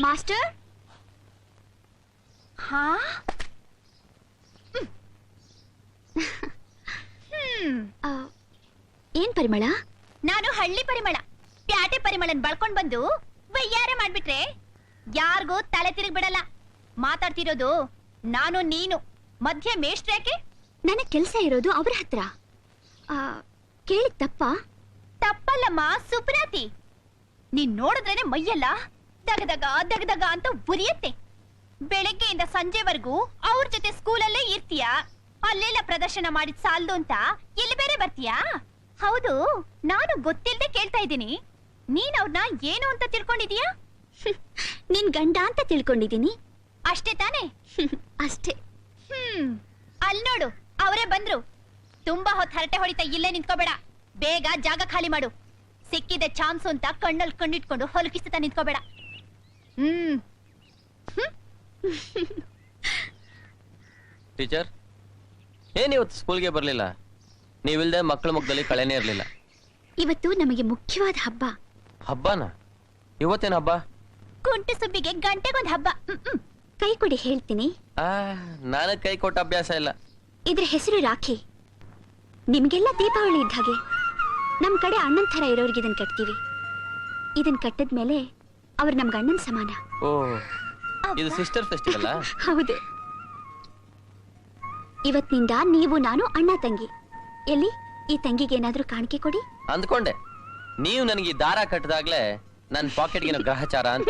Master ಹಾ ಹ್ಮ್ ಆ, ಏನ್ ಪರಿಮಳ? ನಾನು ಹಳ್ಳಿ ಪರಿಮಳ. ಪ್ಯಾಟೆ ಪರಿಮಳನ್ ಬಳ್ಕೊಂಡ್ ಬಂದು ವಯ್ಯಾರೆ ಮಾಡ್ಬಿಟ್ರೆ ಯಾರಿಗೂ ತಲೆ ತಿರುಗ್ ಬಿಡಲ್ಲ ಮಾತಾಡ್ತಿರೋದು ನಾನು ನೀನು. ಮಧ್ಯ ಮೇಷ್ಟ್ರ್ಯಾಕೆ ನನಗ್ ಕೆಲ್ಸ ಇರೋದು ಅವ್ರ ಹತ್ರ. ಆ, ಕೇಳಿದ್ ತಪ್ಪ? ತಪ್ಪಲ್ಲಮ್ಮ ಸುಪ್ರಾತಿ. ನೀನ್ ನೋಡಿದ್ರೇನೆ ಮೈಯೆಲ್ಲ ದಗದಗ ದಗದಗ ಅಂತ ಉರಿಯತ್ತೆ. ಬೆಳಗ್ಗೆಯಿಂದ ಸಂಜೆವರೆಗೂ ಅವ್ರ ಜೊತೆ ಸ್ಕೂಲಲ್ಲೇ ಇರ್ತೀಯ? ಅಲ್ಲೆಲ್ಲ ಪ್ರದರ್ಶನ ಮಾಡಿದ್ ಸಾಲ್ದು ಅಂತ ಇಲ್ಲಿ ಬೇರೆ ಬರ್ತೀಯಾ? ಹೌದು ನಾನು ಗೊತ್ತಿಲ್ಲದೆ ಕೇಳ್ತಾ ಇದ್ದೀನಿ. ನೀನ್ ಅವ್ರನ್ನ ಏನು ಅಂತ ತಿಳ್ಕೊಂಡಿದೀಯಾ? ನಿನ್ ಗಂಡ ಅಂತ ತಿಳ್ಕೊಂಡಿದೀನಿ. ಅಷ್ಟೇ ತಾನೇ? ಅಷ್ಟೇ. ಹ್ಮ್ ಅಲ್ ನೋಡು ಅವರೇ ಬಂದ್ರು. ತುಂಬಾ ಹೊತ್ತು ಹರಟೆ ಹೊಡಿತಾ ಇಲ್ಲೇ ನಿಂತ್ಕೋಬೇಡ. ಬೇಗ ಜಾಗ ಖಾಲಿ ಮಾಡು. ಸಿಕ್ಕಿದೆ ಚಾನ್ಸ್ ಅಂತ ಕಣ್ಣಲ್ಲಿ ಕಣ್ಣಿಟ್ಕೊಂಡು ಹೊಲಕಿಸ್ತಾ ನಿಂತ್ಕೋಬೇಡ. ಟೀಚರ್ ಏನ್ ಇವತ್ತು ಸ್ಕೂಲ್ಗೆ ಬರ್ಲಿಲ್ಲ? ನೀವಿಲ್ದೆ ಮಕ್ಕಳ ಮುಖದಲ್ಲಿ ಕಳೆನೇ ಇರಲಿಲ್ಲ. ಇವತ್ತು ನಮಗೆ ಮುಖ್ಯವಾದ ಹಬ್ಬ. ಹಬ್ಬನಾ? ಇವತ್ತೇನ ಹಬ್ಬ? ಕುಂಟು ಸುಬ್ಬಿಗೆ ಗಂಟೆಗೊಂದು ಹಬ್ಬ. ಹ್ಮ್, ಹ್ಮ್. ಕೈ ಕೊಡಿ ಹೇಳ್ತೀನಿ. ಆ ನನಗೆ ಕೈ ಕೊಟ್ಟ ಅಭ್ಯಾಸ ಇಲ್ಲ. ಇದ್ರ ಹೆಸರು ರಾಖಿ. ನಿಮ್ಗೆಲ್ಲ ದೀಪಾವಳಿ ಇದ್ದ ಹಾಗೆ. ನಮ್ ಕಡೆ ಅಣ್ಣನ್ ಥರ ಇರೋರ್ಗೆ ಇದನ್ ಕಟ್ತೀವಿ. ಇದನ್ ಕಟ್ಟದ್ಮೇಲೆ ಅವ್ರು ನಮ್ಗೆ ಅಣ್ಣನ ಸಮಾನ. ಓ ಇದು ಸಿಸ್ಟರ್ ಫೆಸ್ಟಿವಲ್ ಹೌದು. ಇವತ್ತಿನಿಂದ ನೀವು ನಾನು ಅಣ್ಣ ತಂಗಿ. ಎಲ್ಲಿ ಈ ತಂಗಿಗೆ ಏನಾದ್ರೂ ಕಾಣಿಕೆ ಕೊಡಿ? ಅಂದ್ಕೊಂಡೆ. ನೀವು ನನಗೆ ದಾರ ಕಟ್ಟದಾಗ್ಲೇ ನನ್ನ ಪಾಕೆಟ್ಗೆ ಗ್ರಹಚಾರ ಅಂತ.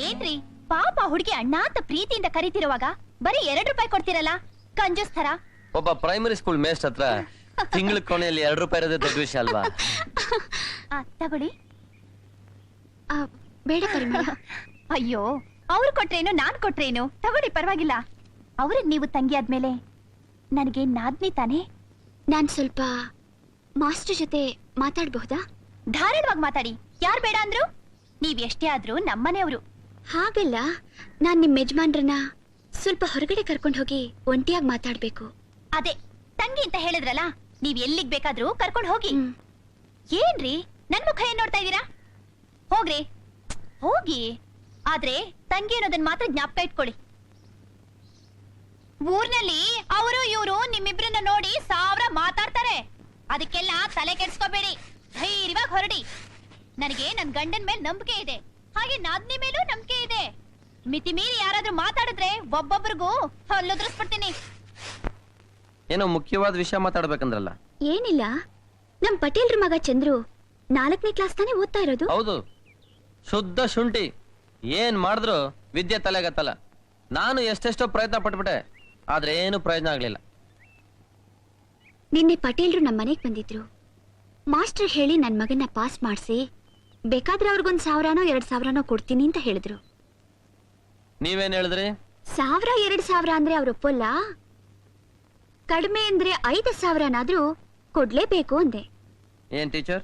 ಏನ್ರಿ ಪಾಪ ಹುಡುಗಿ ಅಣ್ಣ ಅಂತ ಪ್ರೀತಿಯಿಂದ ಕರಿತಿರುವಾಗ ಬರೀ ಎರಡು ರೂಪಾಯಿ ಕೊಡ್ತಿರಲ್ಲ? ಕಂಜೂಸ್ ಥರ ಒಬ್ಬ ಪ್ರೈಮರಿ ಸ್ಕೂಲ್ ಮೇಸ್ಟ್ ಹತ್ರ ತಿಂಗಳ ಕೊನೆಯಲ್ಲಿ ಎರಡು ರೂಪಾಯಿ ಇರೋದೇ ದೊಡ್ಡ ವಿಷಯ ಅಲ್ವಾ? ಆ, ತಗೊಳ್ಳಿ. ಆ, ಬೇಡ ಪರಿಮಳ ಅಯ್ಯೋ ಅವ್ರು ಕೊಟ್ರೇನು ನಾನ್ ಕೊಟ್ರೇನು? ತಗೊಳ್ಳಿ ಪರವಾಗಿಲ್ಲ. ಅವ್ರಿಗೆ ನೀವು ತಂಗಿ ಆದ್ಮೇಲೆ ನನಗೆ ನಾದ್ನಿ ತಾನೇ? ನಾನ್ ಸ್ವಲ್ಪ ಮಾಸ್ಟರ್ ಜೊತೆ ಮಾತಾಡಬಹುದಾ? ಧಾರಾಳವಾಗಿ ಮಾತಾಡಿ. ಯಾರ್ ಬೇಡ ಅಂದ್ರು? ನೀವ್ ಎಷ್ಟೇ ಆದ್ರೂ ನಮ್ಮನೆಯವರು. ಹಾಗಲ್ಲ ನಾನ್ ನಿಮ್ ಯಜಮಾನ್ರನ್ನ ಸ್ವಲ್ಪ ಹೊರಗಡೆ ಕರ್ಕೊಂಡು ಹೋಗಿ ಒಂಟಿಯಾಗಿ ಮಾತಾಡ್ಬೇಕು. ಅದೇ ತಂಗಿ ಅಂತ ಹೇಳಿದ್ರಲ್ಲ ನೀವ್ ಎಲ್ಲಿಗ್ ಬೇಕಾದ್ರೂ ಕರ್ಕೊಂಡು ಹೋಗಿ. ಏನ್ರಿ? ನನ್ ಮುಖ ಏನ್ ನೋಡ್ತಾ ಇದೀರಾ ಹೋಗ್ರಿ. ಹೋಗಿ. ಆದ್ರೆ ತಂಗಿ ಅನ್ನೋದನ್ ಮಾತ್ರ ಜ್ಞಾಪಕ ಇಟ್ಕೊಳ್ಳಿ. ಊರ್ನಲ್ಲಿ ಅವರು ಇವರು ನಿಮ್ಮಿಬ್ರನ್ನ ನೋಡಿ ಸಾವಿರ ಮಾತಾಡ್ತಾರೆ. ಅದಕ್ಕೆಲ್ಲ ತಲೆ ಕೆಡ್ಸ್ಕೋಬೇಡಿ. ಧೈರ್ಯವಾಗಿ ಹೊರಡಿ. ನನಗೆ ನನ್ ಗಂಡನ್ ಮೇಲೆ ನಂಬಿಕೆ ಇದೆ. ಹಾಗೆ ನಾದ್ನಿ ಮೇಲೂ ನಂಬಿಕೆ ಇದೆ. ಮಿತಿ ಮೀರಿ ಯಾರಾದ್ರೂ ಮಾತಾಡಿದ್ರೆ ಒಬ್ಬೊಬ್ರಿಗೂ ಹಲ್ಲುದ್ರಿಸ್ಬಿಡ್ತೀನಿ ಏನೋ ಮುಖ್ಯವಾದ ವಿಷಯ ಮಾತಾಡ್ಬೇಕಂದ್ರಲ್ಲ? ಏನಿಲ್ಲ. ನಮ್ ಪಟೇಲ್ರ ಮಗ ಚಂದ್ರು ನಾಲ್ಕನೇ ಕ್ಲಾಸ್ ತಾನೇ ಓದ್ತಾ ಇರೋದು. ಹೌದು. ಶುದ್ಧ ಶುಂಠಿ. ಏನ್ ಮಾಡಿದ್ರು ವಿದ್ಯೆ ತಲೆಗತ್ತಲ್ಲ. ನಾನು ಎಷ್ಟೆಷ್ಟೋ ಪ್ರಯತ್ನ ಪಟ್ಬಿಟ್ಟೆ ಆದ್ರೆ ಏನು ಪ್ರಯೋಜನ ಆಗ್ಲಿಲ್ಲ. ನಿನ್ನೆ ಪಟೇಲ್ರು ನಮ್ಮ ಮನೆಗ್ ಬಂದಿದ್ರು. ಮಾಸ್ಟರ್ ಹೇಳಿ ನನ್ ಮಗನ್ನ ಪಾಸ್ ಮಾಡಿಸಿ ಬೇಕಾದ್ರೆ ಅವ್ರಿಗೊಂದ್ ಸಾವಿರನೋ ಎರಡ್ ಸಾವಿರನೋ ಕೊಡ್ತೀನಿ ಅಂತ ಹೇಳಿದ್ರು. ನೀವೇನ್ ಹೇಳಿದ್ರಿ? ಸಾವಿರ ಎರಡ್ ಸಾವಿರ ಅಂದ್ರೆ ಅವ್ರ ಒಪ್ಪಲ್ಲ? ಕಡಿಮೆ ಅಂದ್ರೆ ಐದು ಸಾವಿರನಾದ್ರೂ ಕೊಡ್ಲೇಬೇಕು ಅಂದೆ. ಏನ್ ಟೀಚರ್?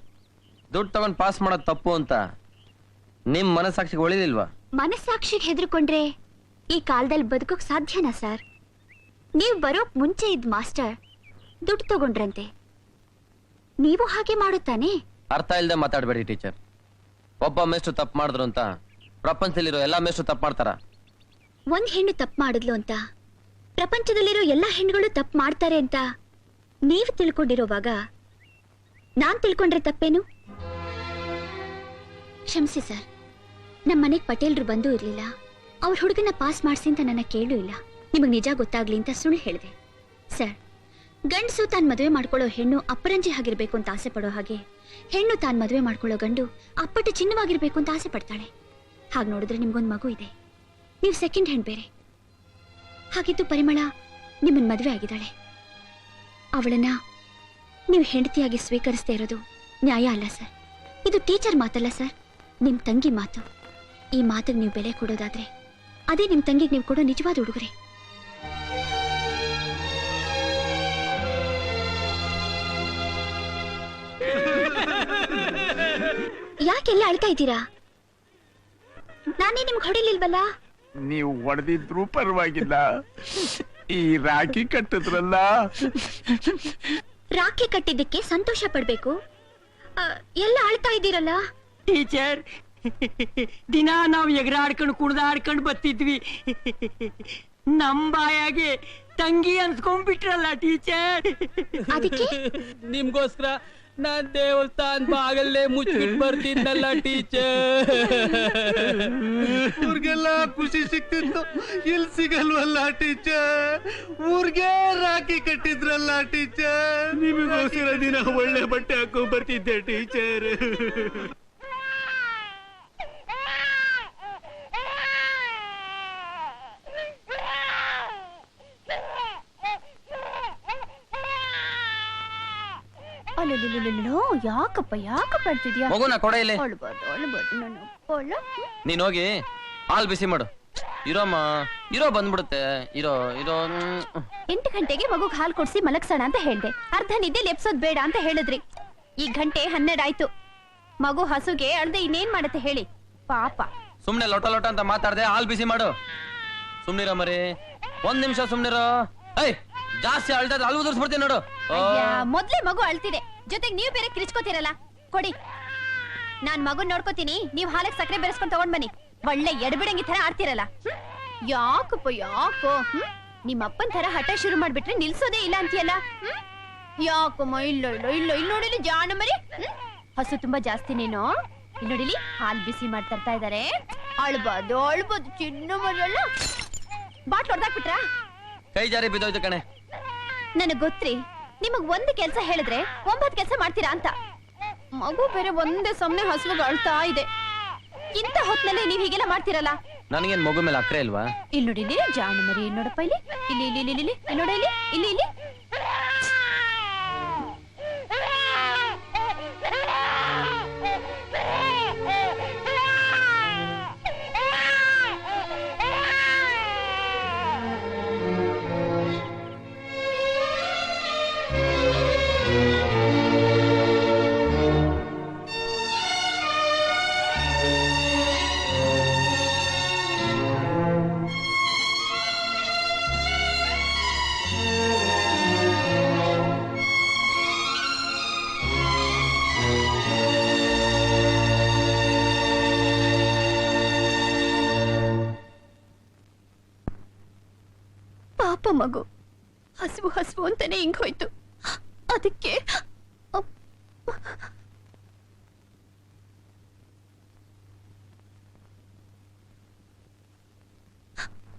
ದುಡ್ಡು ತಗೊಂಡ್ ಪಾಸ್ ಮಾಡೋದ್ ತಪ್ಪು ಅಂತ. ನಿಮ್ ಮನಸ್ಸಾಕ್ಷಿಗೆ ಒಳಿಲಿಲ್ವಾ? ಮನಸ್ಸಾಕ್ಷಿಗೆ ಹೆದರ್ಕೊಂಡ್ರೆ ಈ ಕಾಲದಲ್ಲಿ ಬದುಕೋಕ್ ಸಾಧ್ಯನಾ ಸರ್? ನೀವ್ ಬರೋಕ್ ಮುಂಚೆ ಇದ್ ಮಾಸ್ಟರ್ ದುಡ್ಡು ತಗೊಂಡ್ರಂತೆ. ನೀವು ಹಾಗೆ ಮಾಡುತ್ತಾನೆ? ಅರ್ಥ ಇಲ್ಲದೆ ಮಾತಾಡ್ಬೇಡಿ ಟೀಚರ್. ಒಬ್ಬ ಮೇಷ್ಟು ತಪ್ಪು ಮಾಡಿದ್ರು ಅಂತ ಪ್ರಪಂಚದಲ್ಲಿರೋ ಎಲ್ಲಾ ಮೇಷ್ಟು ತಪ್ಪು ಮಾಡ್ತಾರ? ಒಂದ್ ಹೆಣ್ಣು ತಪ್ಪು ಮಾಡಿದ್ಲು ಅಂತ. ಪ್ರಪಂಚದಲ್ಲಿರೋ ಎಲ್ಲಾ ಹೆಣ್ಣುಗಳು ತಪ್ಪು ಮಾಡ್ತಾರೆ ಅಂತ ನೀವು ತಿಳ್ಕೊಂಡಿರೋವಾಗ ನಾನ್ ತಿಳ್ಕೊಂಡ್ರೆ ತಪ್ಪೇನು? ಕ್ಷಮಿಸಿ ಸರ್. ನಮ್ಮ ಮನೆಗ್ ಪಟೇಲ್ರು ಬಂದೂ ಇರ್ಲಿಲ್ಲ. ಅವ್ರ ಹುಡುಗನ ಪಾಸ್ ಮಾಡ್ಸಿ ಅಂತ ನನ್ನ ಕೇಳೂ ಇಲ್ಲ. ನಿಮಗೆ ನಿಜ ಗೊತ್ತಾಗ್ಲಿ ಅಂತ ಸುಳ್ಳು ಹೇಳಿದೆ. ಸರ್, ಗಂಡಸು ತಾನು ಮದುವೆ ಮಾಡ್ಕೊಳ್ಳೋ ಹೆಣ್ಣು ಅಪರಂಜಿ ಆಗಿರ್ಬೇಕು ಅಂತ ಆಸೆ ಪಡೋ ಹಾಗೆ, ಹೆಣ್ಣು ತಾನು ಮದುವೆ ಮಾಡ್ಕೊಳ್ಳೋ ಗಂಡು ಅಪ್ಪಟ ಚಿನ್ನವಾಗಿರ್ಬೇಕು ಅಂತ ಆಸೆ ಪಡ್ತಾಳೆ. ಹಾಗೆ ನೋಡಿದ್ರೆ ನಿಮ್ಗೊಂದು ಮಗು ಇದೆ. ನೀವು ಸೆಕೆಂಡ್ ಹ್ಯಾಂಡ್ ಬೇರೆ. ಹಾಗಿದ್ದು ಪರಿಮಳ ನಿಮ್ಮನ್ ಮದುವೆ ಆಗಿದ್ದಾಳೆ. ಅವಳನ್ನ ನೀವು ಹೆಂಡತಿಯಾಗಿ ಸ್ವೀಕರಿಸ್ತಾ ಇರೋದು ನ್ಯಾಯ ಅಲ್ಲ ಸರ್. ಇದು ಟೀಚರ್ ಮಾತಲ್ಲ ಸರ್ ನಿಮ್ಮ ತಂಗಿ ಮಾತು. ಈ ಮಾತಿಗೆ ನೀವು ಬೆಲೆ ಕೊಡೋದಾದ್ರೆ ಅದೇ ನಿಮ್ಮ ತಂಗಿಗೆ ನೀವು ಕೊಡೋ ನಿಜವಾದ ಉಡುಗೊರೆ. ಯಾಕೆಲ್ಲ ಅಳ್ತಾ ಇದ್ದೀರಾ? ನಾನೇ ನಿಮ್ಗೆ ಹೊಡಿಲಿಲ್ವಲ್ಲ? ನೀವು ಹೊಡೆದಿದ್ರು ಪರವಾಗಿಲ್ಲ. ಈ ರಾಖಿ ಕಟ್ಟಿದ್ರಲ್ಲ. ರಾಖಿ ಕಟ್ಟಿದ್ದಕ್ಕೆ ಸಂತೋಷ ಪಡ್ಬೇಕು. ಆ, ಎಲ್ಲ ಅಳ್ತಾ ಇದ್ದೀರಲ್ಲ? ಟೀಚರ್ ದಿನ ನಾವು ಎಗರಾಡ್ಕೊಂಡು ಕುಡ್ದಾಡ್ಕೊಂಡು ಬರ್ತಿದ್ವಿ. ನಮ್ ಬಾಯಾಗೆ ತಂಗಿ ಅನ್ಸ್ಕೊಂಡ್ಬಿಟ್ರಲ್ಲ ಟೀಚರ್. ಅದಕ್ಕೆ? ನಿಮ್ಗೋಸ್ಕರ ನಾನ್ ದೇವಸ್ಥಾನ ಬಾಗಲ್ಲೇ ಮುಚ್ಚಿಟ್ ಬರ್ತಿದ್ದಲ್ಲ ಟೀಚರ್. ಊರ್ಗೆಲ್ಲ ಖುಷಿ ಸಿಕ್ತಿತ್ತು. ಇಲ್ಲಿ ಸಿಗಲ್ವಲ್ಲ ಟೀಚರ್? ಊರ್ಗೆ ರಾಖಿ ಕಟ್ಟಿದ್ರಲ್ಲ ಟೀಚರ್? ನಿಮಗೋಸ್ಕರ ದಿನ ಒಳ್ಳೆ ಬಟ್ಟೆ ಹಾಕೊಂಡ್ ಬರ್ತಿದ್ದೆ ಟೀಚರ್. ಅಲ್ಲೋ ಯಾಕಪ್ಪ ಯಾಕಪ್ಪ ಅಳ್ತಿದ್ಯಾ ಮಗುನ ಕೊಡ ಇಲ್ಲಿ. ಅಳ್ಬಾರ್ದು ಅಳ್ಬಾರ್ದು ನಾನು ಹೋಗಿ ಹಾಲ್ ಬಿಸಿ ಮಾಡು. ಇರೋಮ್ಮ ಇರೋ ಬಂದ್ಬಿಡುತ್ತೆ. ಇರೋ ಇರೋ. ಎಂಟು ಗಂಟೆಗೆ ಮಗುಗ್ ಹಾಲ್ ಕೊಡ್ಸಿ ಮಲಗ್ಸೋಣ ಅಂತ ಹೇಳ್ದೆ. ಅರ್ಧ ನಿದ್ದೆ ಲೆಪ್ಸೋದ್ ಬೇಡ ಅಂತ ಹೇಳಿದ್ರಿ. ಈ ಗಂಟೆ ಹನ್ನೆರಡು ಆಯ್ತು ಮಗು ಹಸುಗೆ ಅಳ್ದೆ ಇನ್ನೇನ್ ಮಾಡತ್ತೆ ಹೇಳಿ? ಪಾಪ. ಸುಮ್ನೆ ಲೋಟ ಲೋಟ ಅಂತ ಮಾತಾಡ್ದೆ ಹಾಲ್ ಬಿಸಿ ಮಾಡು. ಸುಮ್ನಿರೋ ಮರಿ. ಒಂದ್ ನಿಮಿಷ ಸುಮ್ನಿರೋ. ಐ ಜಾಸ್ತಿ ಅಳ್ದ ಅಲ್ಲಿ ಉದುರ್ಸ್ಬಿಡ್ತೀನಿ ನೋಡು. ಮೊದ್ಲೇ ಮಗು ಅಳ್ತಿದೆ. ಜೊತೆಗೆ ನೀವು ಬೇರೆ ಕಿರಿಚ್ಕೋತೀರಲ್ಲ? ಕೊಡಿ. ನಾನ್ ಮಗುನ್ ನೋಡ್ಕೋತೀನಿ ನೀವ್ ಹಾಲಕ್ ಸಕ್ಕರೆ ಬೆರೆಸ್ಕೊಂಡ್ ತಗೊಂಡ್ ಬನ್ನಿ. ಒಳ್ಳೆ ಎಡಬಿಡಂಗಿ ತರ ಆಡ್ತಿರಲ್ಲ? ಯಾಕಪ್ಪ ಯಾಕೋ ನಿಮ್ಮ ನಿಮ್ ಅಪ್ಪನ್ ತರ ಹಠ ಶುರು ಮಾಡ್ಬಿಟ್ರೆ ನಿಲ್ಸೋದೇ ಇಲ್ಲ ಅಂತೀಯಲ್ಲ? ಯಾಕಮ್ಮ ಇಲ್ಲ ಇಲ್ಲ ಇಲ್ಲ ಇಲ್ಲಿ ನೋಡಿಲಿ ಜಾಣ ಮರಿ ಹ್ಮ್? ಹಸು ತುಂಬಾ ಜಾಸ್ತಿ ನೀನು ಇಲ್ಲಿ ನೋಡಿಲಿ ಹಾಲ್ ಬಿಸಿ ಮಾಡ್ತಾ ತರ್ತಾ ಇದಾರೆ. ಅಳ್ಬಾರ್ದು ಅಳ್ಬಾರ್ದು ಚಿನ್ನ ಮರಲ್ಲ ಬಾಟ್ಲ್ ಹೊಡ್ದಾಕ್ಬಿಟ್ರಾ ಕೈ ಜಾರಿ ಬಿದ್ದೋಯ್ತು ಕಣೆ. ನನಗ್ ಗೊತ್ತ್ರಿ ನಿಮಗ್ ಒಂದ್ ಕೆಲ್ಸ ಹೇಳಿದ್ರೆ ಒಂಬತ್ ಕೆಲ್ಸ ಮಾಡ್ತೀರಾ ಅಂತ. ಮಗು ಬೇರೆ ಒಂದೇ ಸಮನೆ ಹಸುವಾಗ ಅಳ್ತಾ ಇದೆ. ಇಂತ ಹೊತ್ನಲ್ಲಿ ನೀವ್ ಹೀಗೆಲ್ಲ ಮಾಡ್ತೀರಲ್ಲ? ನನಗೇನ್ ಮಗು ಮೇಲೆ ಅಕ್ರೆ ಇಲ್ವಾ? ಇಲ್ಲಿ ನೋಡಿ ಇಲ್ಲಿ ಜಾಣ ಮರಿ ಇಲ್ಲಿ ನೋಡಪ್ಪ ಇಲ್ಲಿ. ಇಲ್ಲಿ ಇಲ್ಲಿ ಇಲ್ಲಿ ಇಲ್ಲಿ ಇಲ್ಲಿ ನೋಡ ಇಲ್ಲಿ. ಇಲ್ಲಿ ಇಲ್ಲಿ. ಹಸುವು ಹಸಿವು ಅಂತಾನೆ ಹಿಂಗ್ ಹೋಯ್ತು. ಅದಕ್ಕೆ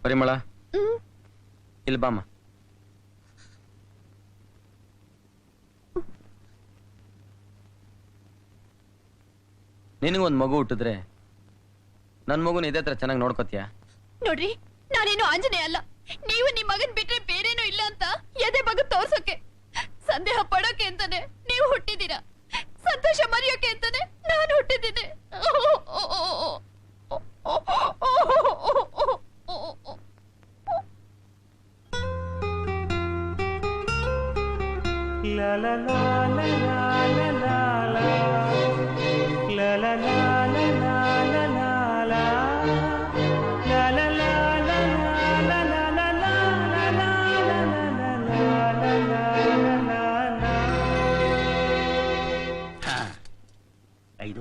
ಪರಿಮಳ ಹ್ಮ್. ಇಲ್ಲಿ ಬಾಮ್ಮ ನಿನಗೊಂದು ಮಗು ಹುಟ್ಟಿದ್ರೆ ನನ್ನ ಮಗುನ ಇದೇ ತರ ಚೆನ್ನಾಗಿ ನೋಡ್ಕೋತೀಯ? ನೋಡ್ರಿ ನಾನೇನು ಆಂಜನೇಯ ಅಲ್ಲ. ನೀವು ನಿಮ್ ಮಗನ್ ಬಿಟ್ರೆ ಬೇರೇನೂ ಇಲ್ಲ ಅಂತ ಎದೆ ಮಗ ತೋರ್ಸೋಕೆ. ಸಂದೇಹ ಪಡೋಕೆ ಅಂತಾನೆ ನೀವು ಹುಟ್ಟಿದ್ದೀರಾ? ಸಂತೋಷ ಮರೆಯೋಕೆ ಅಂತಾನೆ ನಾನು ಹುಟ್ಟಿದ್ದೀನಿ.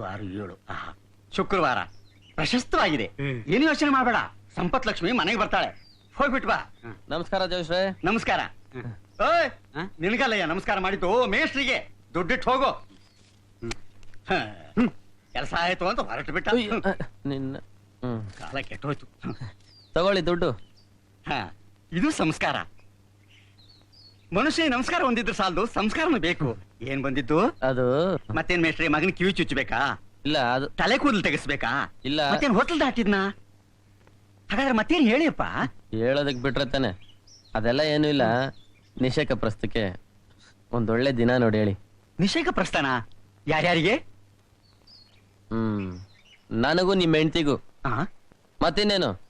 ಐದು ಆರು ಏಳು. ಆಹಾ. ಶುಕ್ರವಾರ. ಪ್ರಶಸ್ತವಾಗಿದೆ. ಏನು ಯೋಚನೆ ಮಾಡಬೇಡ. ಸಂಪತ್ ಲಕ್ಷ್ಮಿ ಮನೆಗೆ ಬರ್ತಾಳೆ. ಹೋಗ್ಬಿಟ್ ಬಾ. ನಮಸ್ಕಾರ ಜೋಶ್ರೇ. ನಮಸ್ಕಾರ. ಓಯ್ ನಿನಗಲ್ಲಯ್ಯ ನಮಸ್ಕಾರ ಮಾಡಿದ್ದು. ಮೇಷ್ಟ್ರಿಗೆ ದುಡ್ಡಿಟ್ಟು ಹೋಗು. ಕೆಲಸ ಆಯ್ತು ಅಂತ ಹೊರಟು ಬಿಟ್ಟ. ನಿನ್ನ ಕಾಲ ಕೆಟ್ಟೋಯ್ತು. ತಗೊಳ್ಳಿ ದುಡ್ಡು. ಹ, ಇದು ಸಂಸ್ಕಾರ. ಮನುಷ್ಯ ನಮಸ್ಕಾರ ಹೊಂದಿದ್ರೆ ಸಾಲದು. ಸಂಸ್ಕಾರನೂ ಬೇಕು. ಏನ್ ಬಂದಿದ್ದು? ಅದು ಮತ್ತೇನ್ ಮೇಸ್ಟ್ರಿ ಮಗನ್ ಕಿವಿ ಚುಚ್ಚಬೇಕಾ ಇಲ್ಲ ಅದು ತಲೆ ಕೂದಲು ತೆಗಿಸ್ಬೇಕಾ? ಇಲ್ಲ. ಮತ್ತೇನ್ ಹೋಟೆಲ್ ದಾಟಿದ್ನ? ಹಾಗಾದ್ರೆ ಮತ್ತೇನ್ ಹೇಳಿಯಪ್ಪ? ಹೇಳೋದಕ್ ಬಿಟ್ರೆ ತಾನೆ. ಅದೆಲ್ಲ ಏನು ಇಲ್ಲ. ನಿಷೇಕ ಪ್ರಸ್ತಕ್ಕೆ ಒಂದೊಳ್ಳೆ ದಿನ ನೋಡಿ ಹೇಳಿ. ನಿಷೇಕ ಪ್ರಸ್ಥಾನ? ಯಾರ್ಯಾರಿಗೆ? ಹ್ಮ್ ನನಗೂ ನಿಮ್ಮ ಹೆಂಡ್ತಿಗೂ. ಆ? ಮತ್ತಿನ್ನೇನು?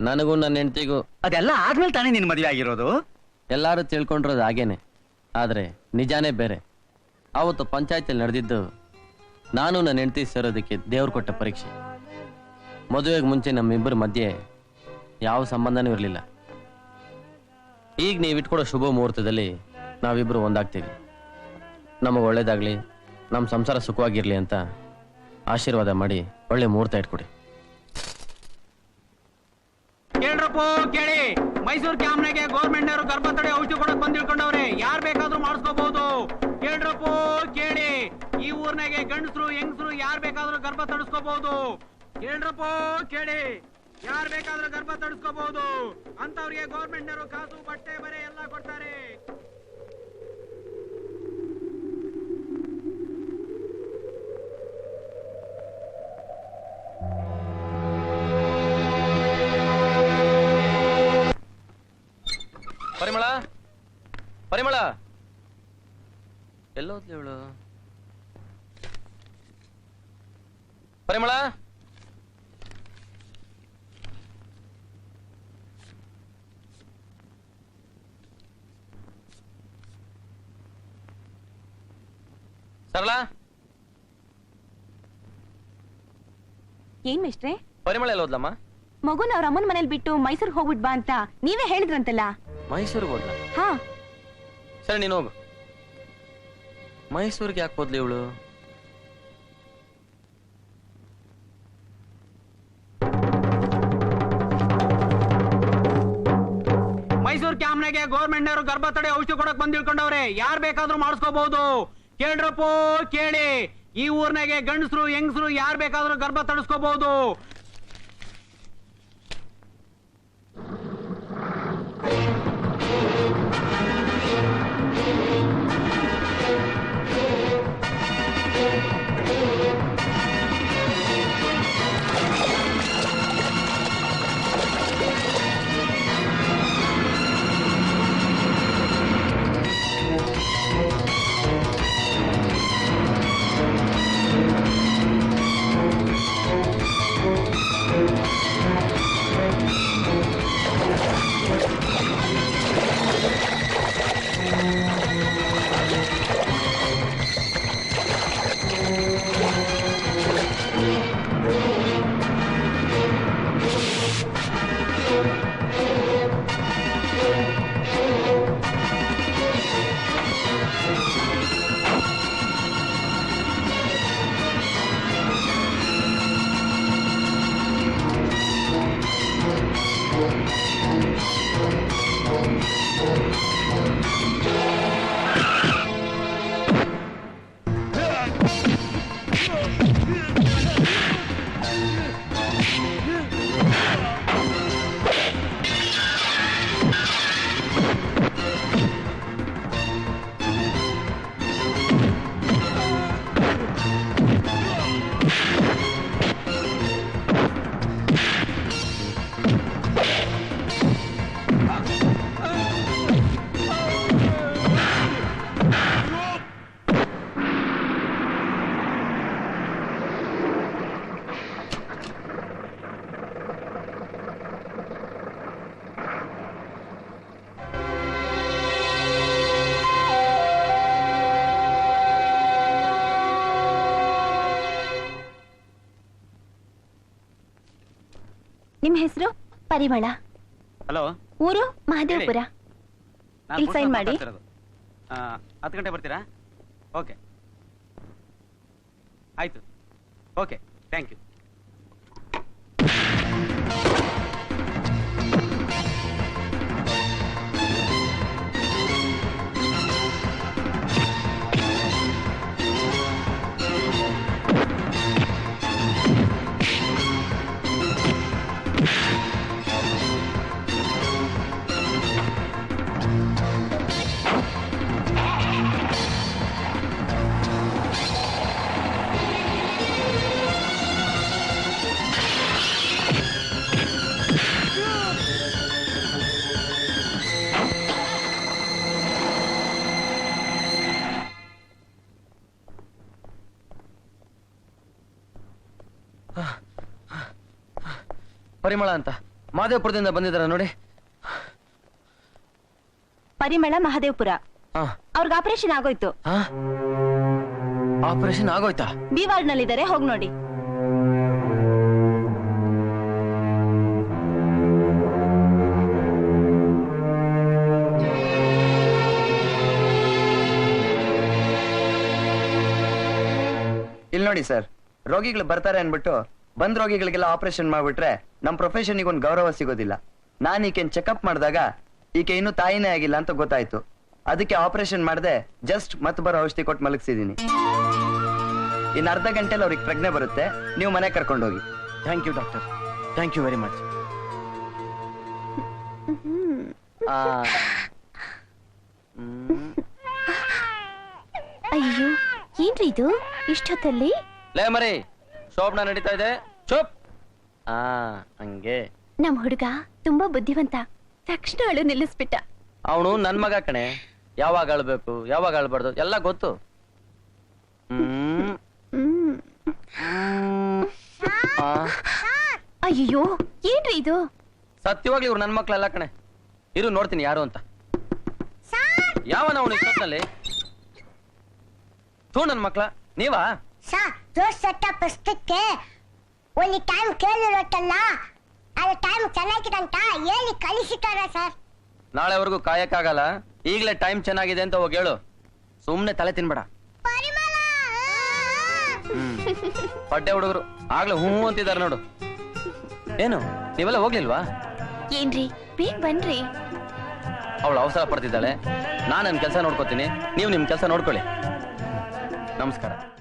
ನನಗೂ ನನ್ನ ಹೆಂಡ್ತಿಗೂ. ಅದೆಲ್ಲ ಆದ್ಮೇಲೆ ತಾನೇ ನಿನ್ ಮದುವೆ ಆಗಿರೋದು? ಎಲ್ಲಾರು ತಿಳ್ಕೊಂಡಿರೋದು ಹಾಗೇನೆ. ಆದ್ರೆ ನಿಜಾನೇ ಬೇರೆ. ಅವತ್ತು ಪಂಚಾಯತಿಯಲ್ಲಿ ನಡೆದಿದ್ದು ನಾನು ನನ್ನ ಹೆಂಡತಿ ಸೇರೋದಕ್ಕೆ ದೇವ್ರು ಕೊಟ್ಟ ಪರೀಕ್ಷೆ. ಮದುವೆಗೆ ಮುಂಚೆ ನಮ್ಮಿಬ್ಬರ ಮಧ್ಯೆ ಯಾವ ಸಂಬಂಧನೂ ಇರಲಿಲ್ಲ. ಈಗ ನೀವು ಇಟ್ಕೊಡೋ ಶುಭ ಮುಹೂರ್ತದಲ್ಲಿ ನಾವಿಬ್ಬರು ಒಂದಾಗ್ತೀವಿ. ನಮಗೆ ಒಳ್ಳೇದಾಗ್ಲಿ ನಮ್ಮ ಸಂಸಾರ ಸುಖವಾಗಿರಲಿ ಅಂತ ಆಶೀರ್ವಾದ ಮಾಡಿ ಒಳ್ಳೆ ಮುಹೂರ್ತ ಇಟ್ಕೊಡಿ. ಕೇಳ್ರಪ್ಪೋ, ಕೇಳಿ. ಮೈಸೂರು ಕ್ಯಾಮ್ನಾಗೆ ಗೌರ್ಮೆಂಟ್ ನವರು ಗರ್ಭ ತಡೆ ಔಷಧಿ ಕೊಡಕ್ ಬಂದ್ ಯಾರು ಯಾರ್ ಬೇಕಾದ್ರೂ ಮಾಡಿಸ್ಕೋಬಹುದು ಕೇಳ್ರಪ್ಪೋ ಕೇಳಿ. ಈ ಊರ್ನಾಗೆ ಗಂಡಸರು, ಹೆಂಗಸರು ಯಾರ್ ಬೇಕಾದ್ರೂ ಗರ್ಭ ತಡಿಸ್ಕೋಬಹುದು ಹೇಳ್ರಪ್ಪ, ಕೇಳಿ. ಯಾರ್ ಬೇಕಾದ್ರೂ ಗರ್ಭ ತಡಿಸ್ಕೋಬಹುದು ಅಂತವ್ರಿಗೆ ಗೌರ್ಮೆಂಟ್ ನವರು ಕಾಸು, ಬಟ್ಟೆ, ಬರೆ ಎಲ್ಲ ಕೊಡ್ತಾರೆ. ಎಲ್ಲೋದ್ಲಿ ಇವಳು. ಪರಿಮಳ? ಸರಳ? ಏನ್ ಮಿಸ್ಟ್ರೆ ಪರಿಮಳ ಎಲ್ಲೋದ್ಲಮ್ಮ ಮಗುನ ಅವ್ರ ಅಮ್ಮನ ಮನೇಲಿ ಬಿಟ್ಟು ಮೈಸೂರಿಗೆ ಹೋಗ್ಬಿಟ್ ಬಾ ಅಂತ ನೀವೇ ಹೇಳಿದ್ರಂತಲ್ಲ. ಮೈಸೂರಿಗೆ ಹೋದ್ಲ? ಹಾ. ಸರಿ ನೀನು ಹೋಗು. ಮೈಸೂರಿಗೆ ಯಾಕೆ ಹೋದ್ಲಿ ಇವಳು? ಮೈಸೂರು ಕ್ಯಾಮ್ನೆಗೆ ಗೌರ್ಮೆಂಟ್ ನವರು ಗರ್ಭ ತಡೆ ಔಷಧಿ ಕೊಡಕ್ ಬಂದ್ ಇಳ್ಕೊಂಡವ್ರೆ. ಯಾರ್ ಬೇಕಾದ್ರೂ ಮಾಡಿಸ್ಕೋಬಹುದು. ಕೇಳ್ರಪ್ಪೋ, ಕೇಳಿ. ಈ ಊರ್ನಾಗೆ ಗಂಡಸರು, ಹೆಂಗಸರು ಯಾರ್ ಬೇಕಾದ್ರೂ ಗರ್ಭ ತಡಿಸ್ಕೋಬಹುದು. ನಿಮ್ ಹೆಸರು? ಪರಿಮಳ. ಹಲೋ? ಊರು? ಮಹದೇವಪುರ. ಇಲ್ಲಿ ಸೈನ್ ಮಾಡಿ. ಹತ್ತು ಗಂಟೆ ಬರ್ತೀರಾ? ಓಕೆ. ಆಯ್ತು. ಓಕೆ. Thank you. ಪರಿಮಳ ಅಂತ. ಮಹದೇವಪುರದಿಂದ ಬಂದಿದ್ದಾರ ನೋಡಿ. ಪರಿಮಳ ಮಹದೇವಪುರ. ಆ ಅವ್ರಿಗೆ ಆಪರೇಷನ್ ಆಗೋಯ್ತು. ಆಪರೇಷನ್ ಆಗೋಯ್ತಾ? ಬಿ ವಾರ್ಡ್ ನಲ್ಲಿದ್ದಾರೆ ಹೋಗಿ ನೋಡಿ. ಇಲ್ಲಿ ನೋಡಿ ಸರ್ ರೋಗಿಗಳು ಬರ್ತಾರೆ ಅನ್ಬಿಟ್ಟು ಬಂದ್ ರೋಗಿಗಳಿಗೆಲ್ಲ ಆಪರೇಷನ್ ಮಾಡ್ಬಿಟ್ರೆ ನಮ್ ಪ್ರೊಫೆಷನ್ಗೆ ಒಂದು ಗೌರವ ಸಿಗೋದಿಲ್ಲ. ನಾನು ಈಕೆನ್ ಚೆಕಪ್ ಮಾಡಿದಾಗ ಈಕೆ ಇನ್ನೂ ತಾಯಿನೇ ಆಗಿಲ್ಲ ಅಂತ ಗೊತ್ತಾಯ್ತು. ಅದಕ್ಕೆ ಆಪರೇಷನ್ ಮಾಡದೆ ಜಸ್ಟ್ ಮತ್ತೆ ಬರೋ ಔಷಧಿ ಕೊಟ್ಟು ಮಲಗಿಸಿದೀನಿ. ಇನ್ನು ಅರ್ಧ ಗಂಟೆಲಿ ಅವ್ರಿಗೆ ಪ್ರಜ್ಞೆ ಬರುತ್ತೆ. ನೀವು ಮನೆ ಕರ್ಕೊಂಡೋಗಿ. Thank you doctor thank you very much ಅಯ್ಯೋ ಏನ್ರಿ ಇದು? ಇಷ್ಟೊತ್ತಲ್ಲಿ? ಲೇ ಮರಿ ಶೋಭನ ನಡೀತಾ ಇದೆ. ಚುಪ್ ಆ ಹಂಗೆ. ನಮ್ ಹುಡುಗ ತುಂಬಾ ಬುದ್ಧಿವಂತ. ತಕ್ಷಣ ಅಳು ನಿಲ್ಲಿಸ್ಬಿಟ್ಟ. ಅವನು ನನ್ ಮಗ ಕಣೆ. ಯಾವಾಗ ಅಳ್ಬೇಕು ಯಾವಾಗ ಅಳ್ಬಾರ್ದು ಎಲ್ಲ ಗೊತ್ತು. ಹ್ಮ್. ಹ್ಮ್. ಆ, ಅಯ್ಯೋ ಏನ್ರಿ ಇದು? ಸತ್ಯವಾಗ್ಲಿ ಇವ್ರು ನನ್ ಮಕ್ಳಲ್ಲ ಕಣೆ. ಇರು ನೋಡ್ತೀನಿ ಯಾರು ಅಂತ. ಯಾವನ ಅವನು ತೂ ಥೂ ನನ್ ಮಕ್ಳ ನೀವಾ? ದೋಸ್ ಸಟ್ಟ ಪುಸ್ತಕಕ್ಕೆ ಒಂದು ಟೈಮ್ ಕೇಳಿರುತ್ತಲ್ಲ ಅದು ಟೈಮ್ ಚೆನ್ನಾಗಿದಂತ ಹೇಳಿ ಕಳಿಸಿದ್ದಾರೆ ಸರ್. ನಾಳೆವರೆಗೂ ಕಾಯಕ್ಕಾಗಲ್ಲ ಈಗಲೇ ಟೈಮ್ ಚೆನ್ನಾಗಿದೆ ಅಂತ ಹೋಗಿ ಹೇಳು. ಸುಮ್ಮನೆ ತಲೆ ತಿನ್ಬೇಡ. ಪರಿಮಳ! ಪಡ್ಡೆ ಹುಡುಗರು ಆಗ್ಲೇ ಹೂ ಅಂತಿದ್ದಾರೆ ನೋಡು. ಏನು ನೀವೆಲ್ಲ ಹೋಗ್ಲಿಲ್ವಾ? ಏನ್ರಿ ಬೇಗ ಬನ್ರಿ. ಅವಳು ಅವಸರ ಪಡ್ತಿದ್ದಾಳೆ. ನಾನು ನನ್ನ ಕೆಲಸ ನೋಡ್ಕೋತೀನಿ ನೀವು ನಿಮ್ಮ ಕೆಲಸ ನೋಡ್ಕೊಳ್ಳಿ. ನಮಸ್ಕಾರ.